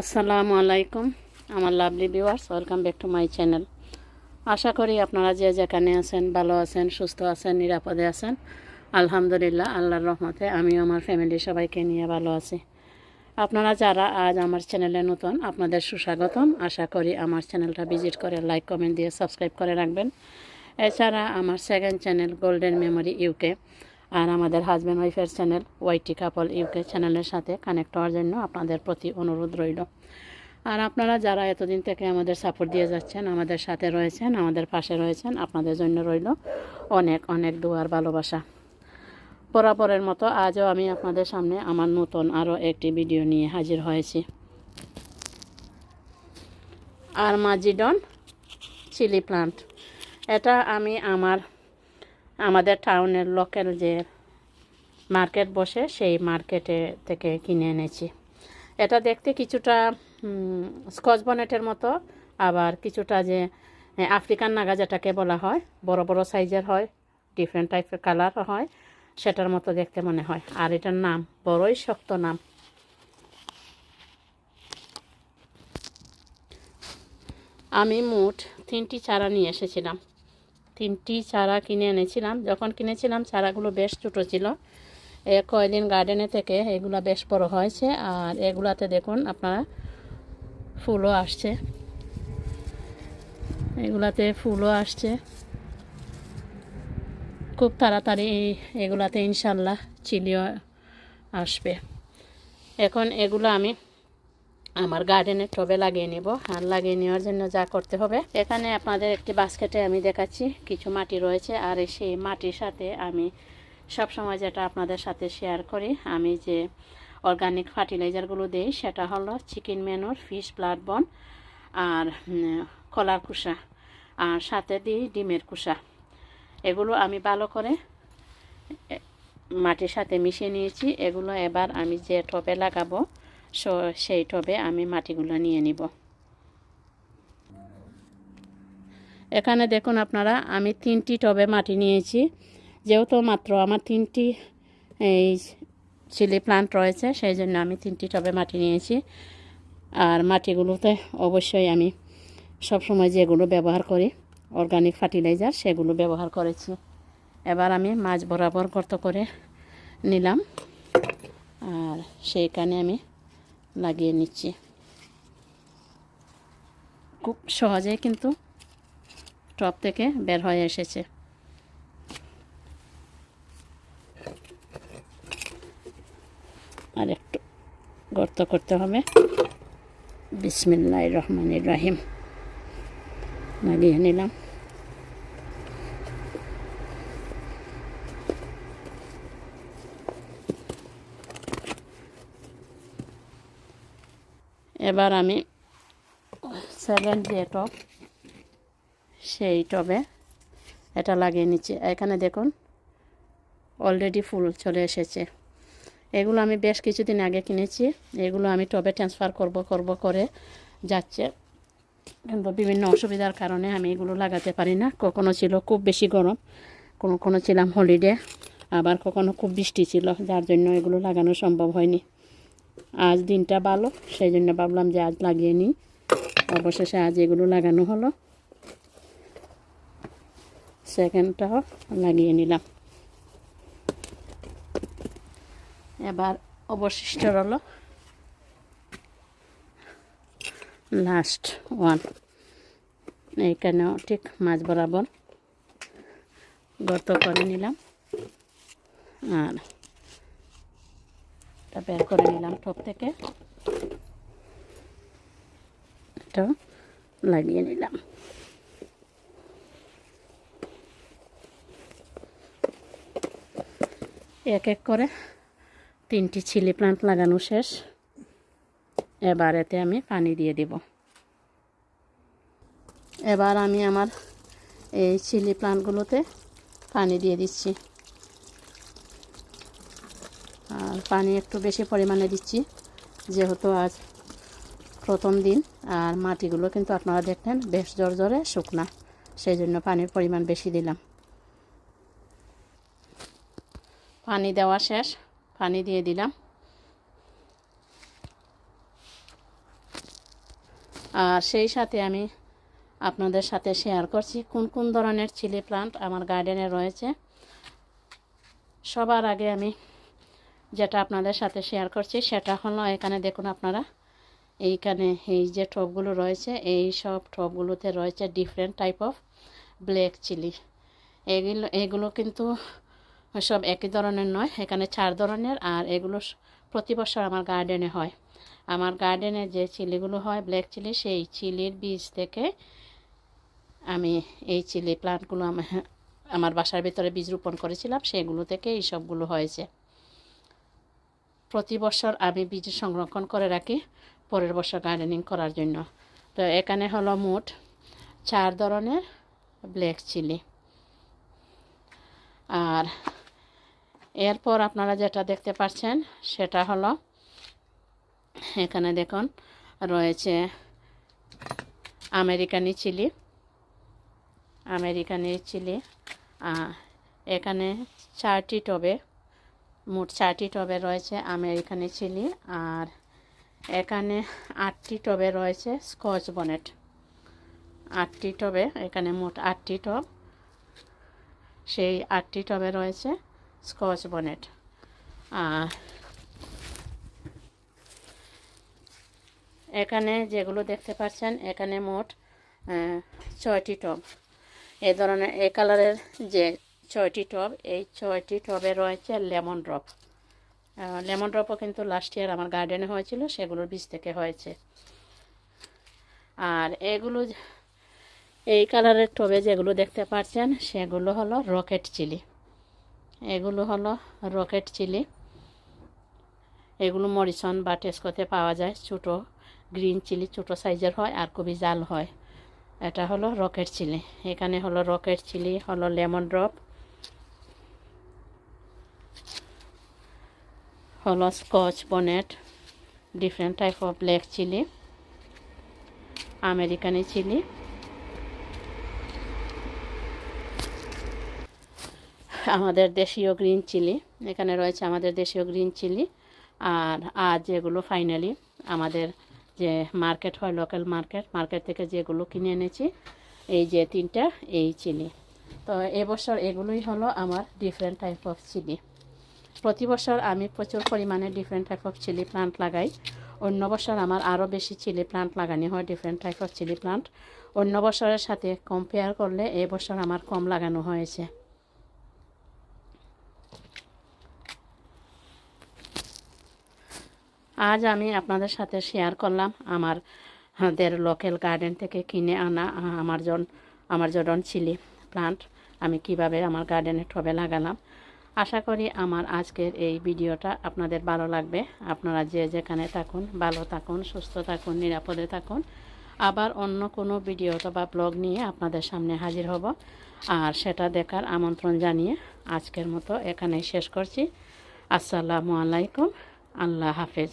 আসসালামু আলাইকুম, আমার lovely viewers welcome back to my channel আশা করি আপনারা যে যেখানে আছেন, ভালো আছেন, সুস্থ আছেন, নিরাপদে আছেন। আলহামদুলিল্লাহ, আল্লাহর রহমতে আমিও আমার ফ্যামিলি সবাইকে নিয়ে ভালো আছি। আপনারা যারা আজ আমার চ্যানেলে নতুন, আপনাদের সুস্বাগতম। আশা করি আমার চ্যানেলটা ভিজিট করে লাইক কমেন্ট দিয়ে সাবস্ক্রাইব করে রাখবেন। এছাড়া আমার second channel golden memory U K আর আমাদের হাজব্যান্ড ওয়াইফের চ্যানেল ওয়াইটি কাপল ইউকে চ্যানেলের সাথে কানেক্ট হওয়ার জন্য আপনাদের প্রতি অনুরোধ রইল। আর আপনারা যারা এতদিন থেকে আমাদের সাপোর্ট দিয়ে যাচ্ছেন, আমাদের সাথে রয়েছেন, আমাদের পাশে রয়েছেন, আপনাদের জন্য রইল অনেক অনেক দুয়ার ভালোবাসা। বরাবরের মতো আজও আমি আপনাদের সামনে আমার নতুন আরও একটি ভিডিও নিয়ে হাজির হয়েছি। আর মাজিডন চিলি প্লান্ট এটা আমি আমার আমাদের টাউনের লোকাল যে মার্কেট বসে, সেই মার্কেটে থেকে কিনে এনেছি। এটা দেখতে কিছুটা স্কচ বনেটের মতো, আবার কিছুটা যে আফ্রিকান নাগা যেটাকে বলা হয়, বড় বড় সাইজের হয় ডিফারেন্ট টাইপের কালার হয়, সেটার মতো দেখতে মনে হয়। আর এটার নাম, বড়ই শক্ত নাম। আমি মোট তিনটি চারা নিয়ে এসেছিলাম। তিনটি চারা কিনে এনেছিলাম। যখন কিনেছিলাম, চারাগুলো বেশ ছোটো ছিল। এ কয়দিন গার্ডেনে থেকে এগুলা বেশ বড় হয়েছে। আর এগুলাতে দেখুন, আপনারা ফুলও আসছে। এগুলাতে ফুলও আসছে। খুব তাড়াতাড়ি এগুলাতে ইনশাল্লাহ চিলিও আসবে। এখন এগুলো আমি আমার গার্ডেনে টবে লাগিয়ে নেব। আর লাগিয়ে নেওয়ার জন্য যা করতে হবে, এখানে আপনাদের একটি বাস্কেটে আমি দেখাচ্ছি। কিছু মাটি রয়েছে আর সেই মাটির সাথে আমি সব সময় যেটা আপনাদের সাথে শেয়ার করি, আমি যে অর্গানিক ফার্টিলাইজারগুলো দিই, সেটা হলো চিকেন ম্যানুর ফিশ বন আর কলার কুসা আর সাথে দিই ডিমের কুসা এগুলো আমি ভালো করে মাটির সাথে মিশিয়ে নিয়েছি। এগুলো এবার আমি যে টবে লাগাবো সো সেই টবে আমি মাটিগুলো নিয়ে নিব। এখানে দেখুন আপনারা, আমি তিনটি টবে মাটি নিয়েছি। যেহেতু মাত্র আমার তিনটি, এই চিলি প্লান্ট রয়েছে, সেই জন্য আমি তিনটি টবে মাটি নিয়েছি। আর মাটিগুলোতে অবশ্যই আমি সবসময় যেগুলো ব্যবহার করি, অর্গানিক ফার্টিলাইজার, সেগুলো ব্যবহার করেছি। এবার আমি মাছ বরাবর গর্ত করে নিলাম। আর সেইখানে আমি লাগিয়ে নিচ্ছি। খুব সহজে কিন্তু টপ থেকে বের হয়ে এসেছে। আর একটু গর্ত করতে হবে। বিসমিল্লাহ রহমান রাহিম। লাগিয়ে নিলাম। এবার আমি সেভেন যে টপ সেই টবে এটা লাগিয়ে নিচ্ছি। এখানে দেখুন অলরেডি ফুল চলে এসেছে। এগুলো আমি বেশ কিছুদিন আগে কিনেছি। এগুলো আমি টবে ট্রান্সফার করব করব করে যাচ্ছে। কিন্তু বিভিন্ন অসুবিধার কারণে আমি এগুলো লাগাতে পারি না। কখনো ছিল খুব বেশি গরম কোনো কোনো ছিলাম হলিডে আবার কখনো খুব বৃষ্টি ছিল, যার জন্য এগুলো লাগানো সম্ভব হয়নি। আজ দিনটা ভালো সেই জন্য ভাবলাম যে আজ লাগিয়ে নিই। অবশেষে আজ এগুলো লাগানো হলো। সেকেন্ডটাও লাগিয়ে নিলাম। এবার অবশিষ্ট হলো লাস্ট ওয়ান এইখানেও ঠিক মাছ বরাবর গর্ত করে নিলাম। আর এটা বের করে নিলাম টপ থেকে। এটা লাগিয়ে নিলাম। এক এক করে তিনটি চিলি প্লান্ট লাগানো শেষ। এবার এতে আমি পানি দিয়ে দিব। এবার আমি আমার এই চিলি প্লান্টগুলোতে পানি দিয়ে দিচ্ছি। আর পানি একটু বেশি পরিমাণে দিচ্ছি, যেহেতু আজ প্রথম দিন আর মাটিগুলো কিন্তু আপনারা দেখলেন বেশ জোর জোরে শুকনা সেই জন্য পানির পরিমাণ বেশি দিলাম। পানি দেওয়া শেষ, পানি দিয়ে দিলাম। আর সেই সাথে আমি আপনাদের সাথে শেয়ার করছি কোন কোন ধরনের চিলি প্লান্ট আমার গার্ডেনে রয়েছে। সবার আগে আমি যেটা আপনাদের সাথে শেয়ার করছি, সেটা হলো এখানে দেখুন আপনারা, এইখানে এই যে টবগুলো রয়েছে, এই সব টবগুলোতে রয়েছে different type of black chilli এগুলো এগুলো কিন্তু সব একই ধরনের নয়, এখানে চার ধরনের, আর এগুলো প্রতি বছর আমার গার্ডেনে হয়। আমার গার্ডেনে যে চিলিগুলো হয় ব্ল্যাক চিলি সেই চিলির বীজ থেকে আমি এই চিলি প্লান্টগুলো আমার বাসার ভিতরে বীজ রোপণ করেছিলাম, সেগুলো থেকে এই সবগুলো হয়েছে। প্রতি বছর আমি বীজ সংরক্ষণ করে রাখি, পরের বছর গার্ডেনিং করার জন্য। তো এখানে হলো মোট চার ধরনের ব্ল্যাক চিলি। আর এরপর আপনারা যেটা দেখতে পাচ্ছেন, সেটা হলো, এখানে দেখুন, রয়েছে আমেরিকানি চিলি আমেরিকানি চিলি এখানে চারটি টবে মোট চারটি টবে রয়েছে আমেরিকানি চিলি আর এখানে আটটি টবে রয়েছে স্কচ বনেট। আটটি টবে, এখানে মোট আটটি টব। সেই আটটি টবে রয়েছে স্কচ বনেট। আর এখানে যেগুলো দেখতে পাচ্ছেন, এখানে মোট ছয়টি টব। এ ধরনের, এ কালারের যে ছয়টি টব, এই ছয়টি টবে রয়েছে লেমন ড্রপ। লেমন ড্রপও কিন্তু লাস্ট ইয়ার আমার গার্ডেনে হয়েছিল, সেগুলোর বীজ থেকে হয়েছে। আর এগুলো এই কালারের টবে যেগুলো দেখতে পাচ্ছেন, সেগুলো হলো রকেট চিলি এগুলো হলো রকেট চিলি এগুলো মরিসন বা টেস্কোতে পাওয়া যায়, ছোটো গ্রিন চিলি ছোটো সাইজের হয়, আর খুবই জাল হয়। এটা হলো রকেট চিলি এখানে হলো রকেট চিলি হলো লেমন ড্রপ। হলো scotch bonnet different type of black chilli আমেরিকানি chilli আমাদের দেশীয় গ্রিন চিলি এখানে রয়েছে আমাদের দেশীয় গ্রিন চিলি আর আজ যেগুলো ফাইনালি আমাদের যে মার্কেট হয় লোকাল মার্কেট মার্কেট থেকে যেগুলো কিনে এনেছি, এই যে তিনটা, এই চিলি তো এবছর এগুলোই হলো আমার ডিফারেন্ট টাইপ অফ চিলি প্রতি বছর আমি প্রচুর পরিমাণে different type of chilli plant লাগাই। অন্য বছর আমার আরও বেশি চিলি প্লান্ট লাগানো হয় different type of chilli plant অন্য বছরের সাথে কম্পেয়ার করলে এবছর আমার কম লাগানো হয়েছে। আজ আমি আপনাদের সাথে শেয়ার করলাম আমার আমাদের লোকাল গার্ডেন থেকে কিনে আনা আমার জন, আমার জন্য চিলি প্লান্ট আমি কীভাবে আমার গার্ডেনে টবে লাগালাম। আশা করি আমার আজকের এই ভিডিওটা আপনাদের ভালো লাগবে। আপনারা যে যেখানে থাকুন, ভালো থাকুন, সুস্থ থাকুন, নিরাপদে থাকুন। আবার অন্য কোনো ভিডিও অথবা ব্লগ নিয়ে আপনাদের সামনে হাজির হব। আর সেটা দেখার আমন্ত্রণ জানিয়ে আজকের মতো এখানেই শেষ করছি। আসসালামু আলাইকুম। আল্লাহ হাফেজ।